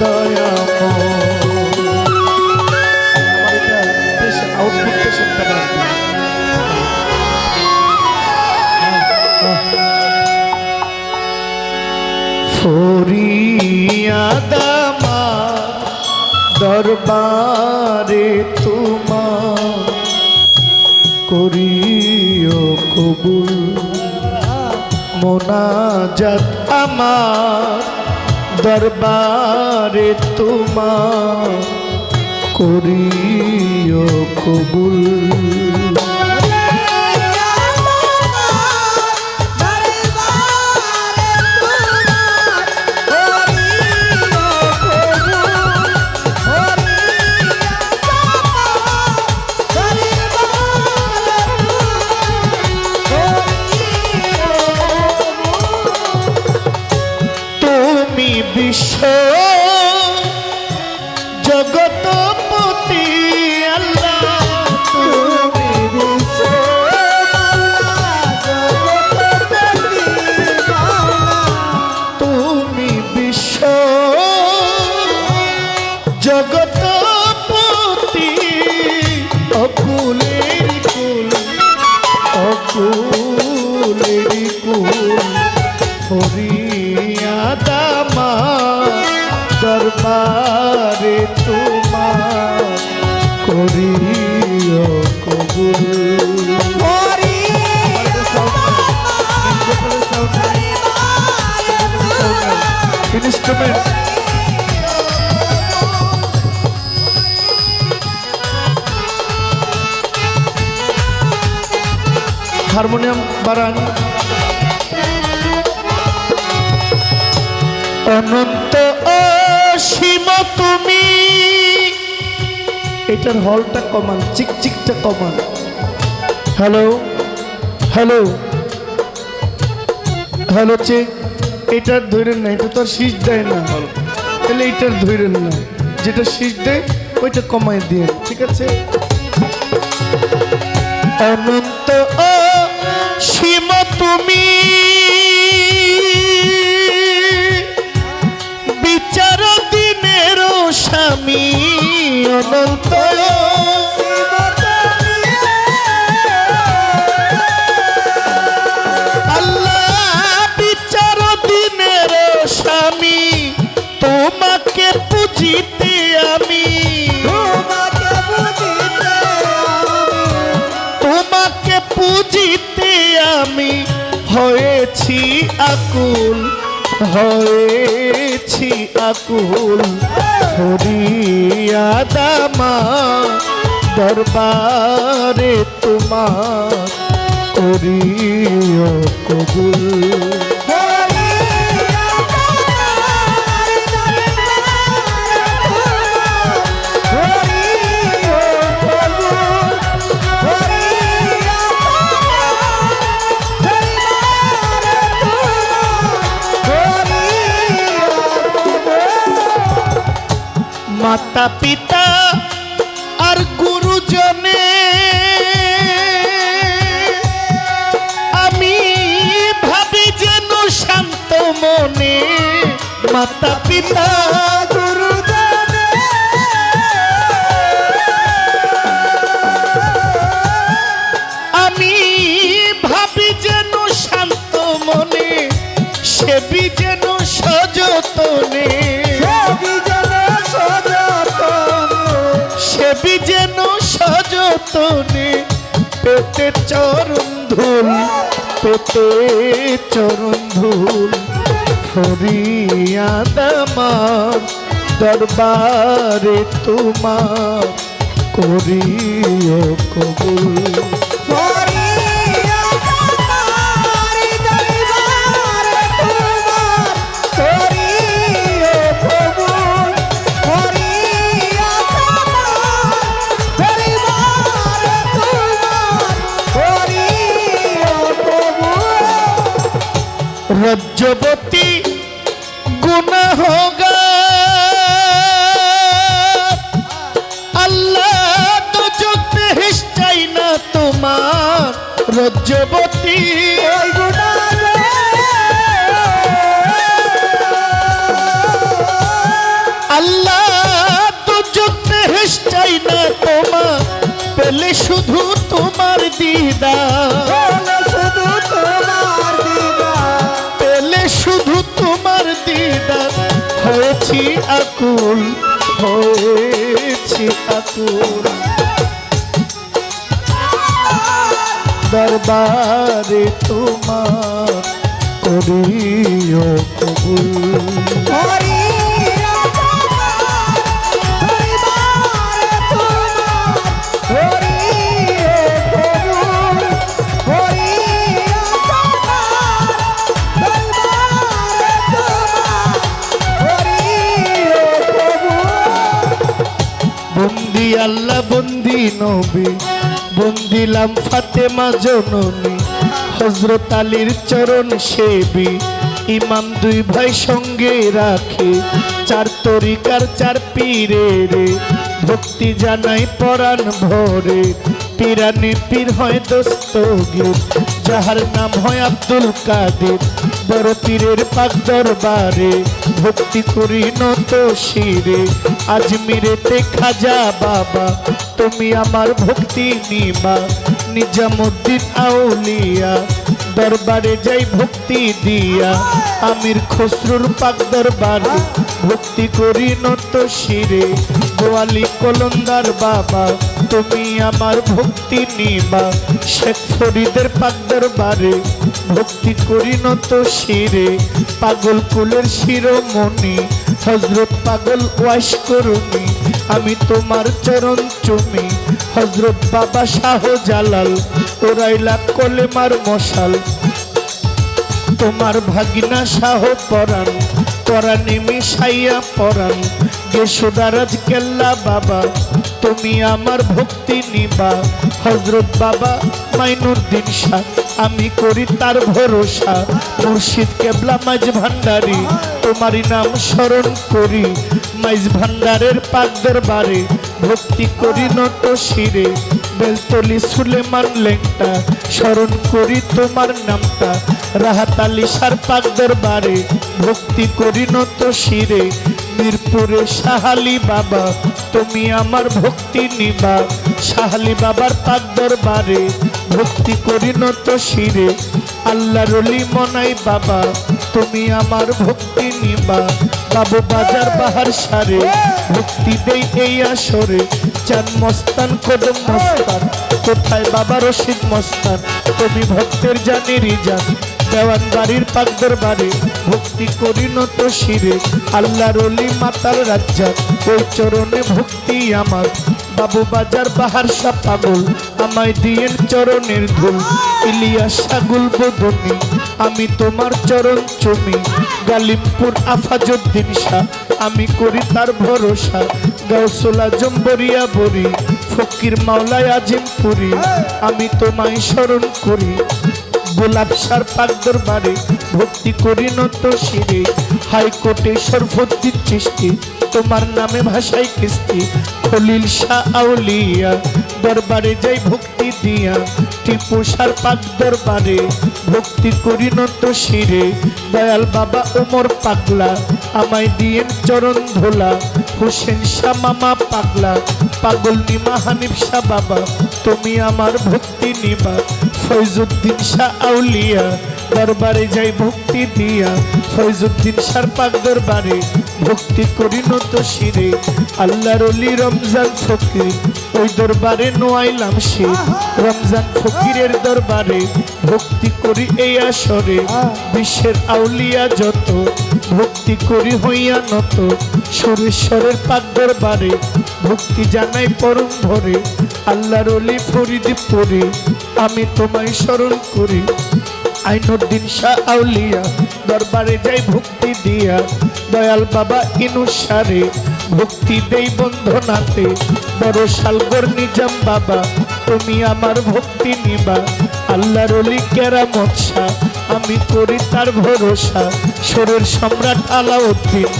দয়াল বেশ আউটপুটটা শুনতে পারবে ফরিয়াদামা দরবারে তোমার করিও কবুল। মোনাজাত আমার দরবারে তোমার করিও কবুল। হারমোনিয়াম বাড়ান। অনন্ত অসীম তুমি। এটার হলটা কমান চিকচিকটা কমান। Hello hello. হ্যালো চেক এটার ধরেন না এটা তো আর শীষ দেয় না। তাহলে এটার ধরেন না, যেটা শীষ দেয়, ওইটা কমায় দিয়ে ঠিক আছে? অনন্ত অনন্ত তোমাকে পুজিতে আমি তোমাকে পুজিতে আমি হয়েছি আকুল হয়েছি আকুল ফরিয়াদামা দরবারে তোমার করিও কবুল। মাতা পিতা আর গুরুজনে। আমি ভাবি যেন শান্ত মনে মাতা পিতা সযতনে পেতে চরণ ধুল পেতে চরণ ধুল। ফরিয়াদামা দরবারে তোমার করিও কবুল। রজ্জবতী গুনা হোগা আল্লাহ তো যোগ চাই না তোমার রজ্জবতী। আল্লাহ তো যুদ্ধে হেস না তোমার, পেলে শুধু তোমার দিদা আকুল হয়েছি আকুল। দরবারে তোমার করিও কবুল। আল্লাহ বন্দি নবী। বন্দিলাম ফাতেমা জননী হজরত আলীর চরণ সেবি। ইমাম দুই ভাই সঙ্গে রাখে, চার তরিকার চার পীরে রে ভক্তি জানাই পরাণ ভরে। পিরানি পীর হয় দস্তগীর, যাহার নাম হয় আব্দুল কাদের। বড় পীরের পাক দরবারে ভক্তি করি নত শিরে। আজমিরেতে খাজা বাবা, তুমি আমার ভক্তি নিবা নিজামুদ্দিন আউলিয়া। দরবারে যাই ভক্তি দিয়া, আমির খসরুর পাক দরবারে ভক্তি করি নত শিরে। গোয়ালি কলন্দার বাবা তুমি আমার ভক্তি নিবা। শেখ ফরিদের পাক দরবারে ভক্তি করি নত শিরে। পাগল কুলের শিরোমণি হজরত পাগল ওয়াস করুনি আমি তোমার চরণ চুমি। হজরত বাবা শাহ জালাল ওরাইলা কলেমার মশাল। তোমার ভাগিনা শাহ পরাণ, পরাণে মিশাইয়া পরাণ। যশোদারাজ কেল্লা বাবা তুমি আমার ভক্তি নিবা। হজরত বাবা মাইনুদ্দিন শাহ, আমি করি তার ভরসা। মুর্শিদ কেবলা মাঝ ভান্ডারি, তোমারই নাম স্মরণ করি। মাইজ ভান্ডারের পাক দরবারে ভক্তি করি নত শিরে। বেলতলি সুলেমান লেংটা, স্মরণ করি তোমার নামটা। রাহাত আলী সার পাক দরবারে ভক্তি করি নত শিরে। মিরপুরে সাহালি বাবা, তুমি আমার ভক্তি নিবা। সাহালি বাবার পাক দরবারে ভক্তি করি নত শিরে। আল্লাহ রলি মনাই বাবা, তুমি আমার ভক্তি নিবা। বাবু বাজার বাহার সারে, ভক্তি দেই এই আসরে। চান মস্তান কদম মস্তান, কোথায় বাবা রশিদ মস্তান? তুমি ভক্তের জানেরই জান। দেওয়ান বাড়ির পাকদের বাড়ি। ভক্তি করি নত শিরে আল্লাহ রলি মাতার রাজ্জা ওই চরণে ভক্তি আমার। বাবু বাজার বাহার সা পাগল, আমায় দিয়েন চরণের ধুল। ইলিয়াস সাগুল বদনি, আমি তোমার চরণ চুমি। গালিমপুর আফাজুদ্দিন শাহ, আমি করি তার ভরসা। গাউসোলা জম্বরিয়া বরি ফকির মাওলায় আজিমপুরি। আমি তোমায় স্মরণ করি। গোলাপ সার পাক দরবারে ভক্তি করি নত শিরে। হাইকোর্টে সর্বদ্দিন চিস্তি তোমার নামে ভাষাই কিস্তি। খলিল শাহ আউলিয়া, দরবারে যাই ভক্তি দিয়া। টিপু সার পাক দরবারে ভক্তি করি নত শিরে। দয়াল বাবা ওমর পাগলা, আমায় দিয়েন চরণ ধোলা। হোসেন শাহ মামা পাগলা পাগল নিমা হানিফ শাহ বাবা, তুমি আমার ভক্তি নিবা। ফৈজুদ্দিন শাহ আউলিয়া, দরবারে যাই ভক্তি দিয়া। ফৈজুদ্দিন শাহ পাক দরবারে ভক্তি করি নত শিরে। আল্লাহর অলি রমজান ফকির, ওই দরবারে নোয়াইলাম সে রমজান ফকিরের দরবারে ভক্তি করি এই আসরে। বিশ্বের আউলিয়া যত, ভক্তি করি হইয়া নত। সুরেশ্বরের পাক দরবারে ভক্তি জানাই পরম ভরে। আল্লাহর অলি ফরিদি পরে আমি তোমায় স্মরণ করি। আইনুদ্দিন শাহ আউলিয়া, দরবারে যাই ভক্তি দিয়া। দয়াল বাবা ইনুসারে ভক্তি দেই বন্ধনাতে। বড় শালগর নিজাম বাবা, তুমি আমার ভক্তি নিবা। আল্লাহর অলি কেরামত শাহ, আমি করি তার ভরসা। সরের সম্রাট আলাউদ্দিন,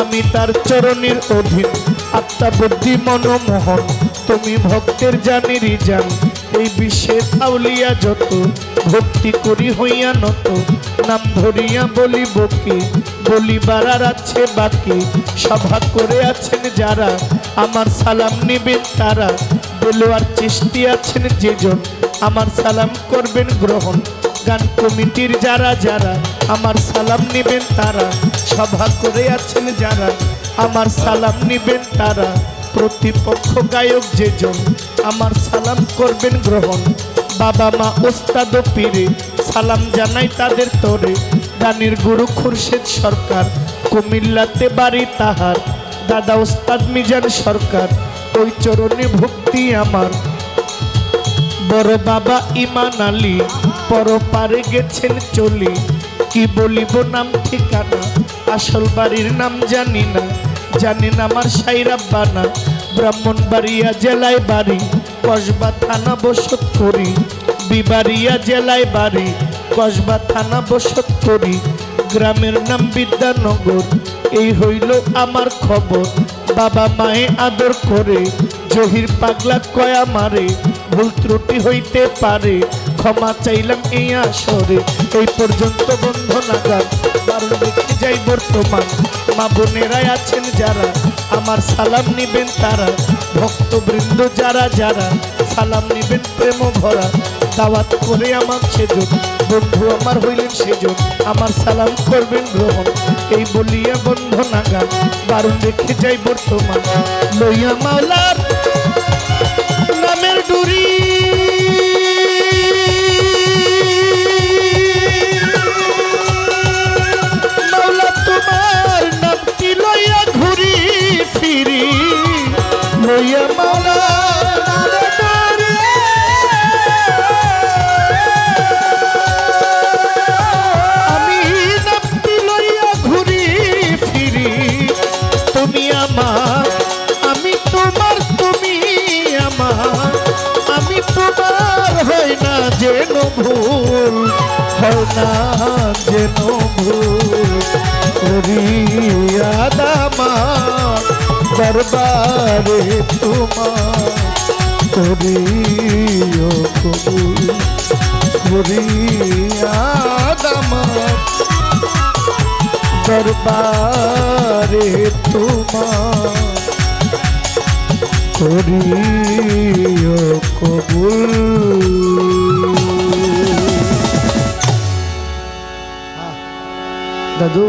আমি তার চরণের অধীন। আত্মা বুদ্ধি মনমোহন, তুমি ভক্তের জানেরই জান। এই বিশ্বের যত, ভক্তি করি হইয়া নত। নাম ধরিয়া বলিব কি, বলিবার আর আছে বাকি। সভা করে আছেন যারা, আমার সালাম নিবেন তারা। দেলোয়ার চেষ্টি আছেন যেজন, আমার সালাম করবেন গ্রহণ। গান কমিটির যারা যারা, আমার সালাম নিবেন তারা। সভা করে আছেন যারা, আমার সালাম নিবেন তারা। প্রতিপক্ষ গায়ক যেজন, আমার সালাম করবেন গ্রহণ। বাবা, মা ওস্তাদ পীরে, সালাম জানাই তাদের তরে। গানের গুরু খুরশেদ সরকার, কুমিল্লাতে বাড়ি তাহার। দাদা ওস্তাদ মিজান সরকার, ওই চরণে ভক্তি আমার। বড় বাবা ইমান আলী পর পারে গেছেন চলি। কি বলিব নাম ঠিকানা, আসল বাড়ির নাম জানি না। জানেন আমার সাইরাব্বানা ব্রাহ্মণবাড়িয়া জেলায় বাড়ি, কসবা থানা বসত করি বিবাড়িয়া জেলায় বাড়ি, কসবা থানা বসত করি গ্রামের নাম বিদ্যানগর, এই হইল আমার খবর। বাবা মায়ে আদর করে, জহির পাগলা কয়া মারে, ভুল ত্রুটি হইতে পারে, ক্ষমা চাইলাম এই আসরে। এই পর্যন্ত বন্ধ কারণ দেখে যাই বর্তমান মা বোনেরাই আছেন যারা, আমার সালাম নিবেন তারা। ভক্তবৃন্দ যারা যারা, সালাম নিবেন প্রেম ভরা। দাওয়াত করে আমার সেজন বন্ধু আমার হইলেন সেজন আমার সালাম করবেন গ্রহণ। এই বলিয়া বন্ধ নাগা বারণ রেখে যাই বর্তমান লইয়া মাওলার নামের ডুরি যেন ভুল হয় না যেন ভুল। করিয়া দামা, দরবারে তোমার করিও কবুল। করিয়া দামা, দরবারে তোমার করিও কবুল। দাদু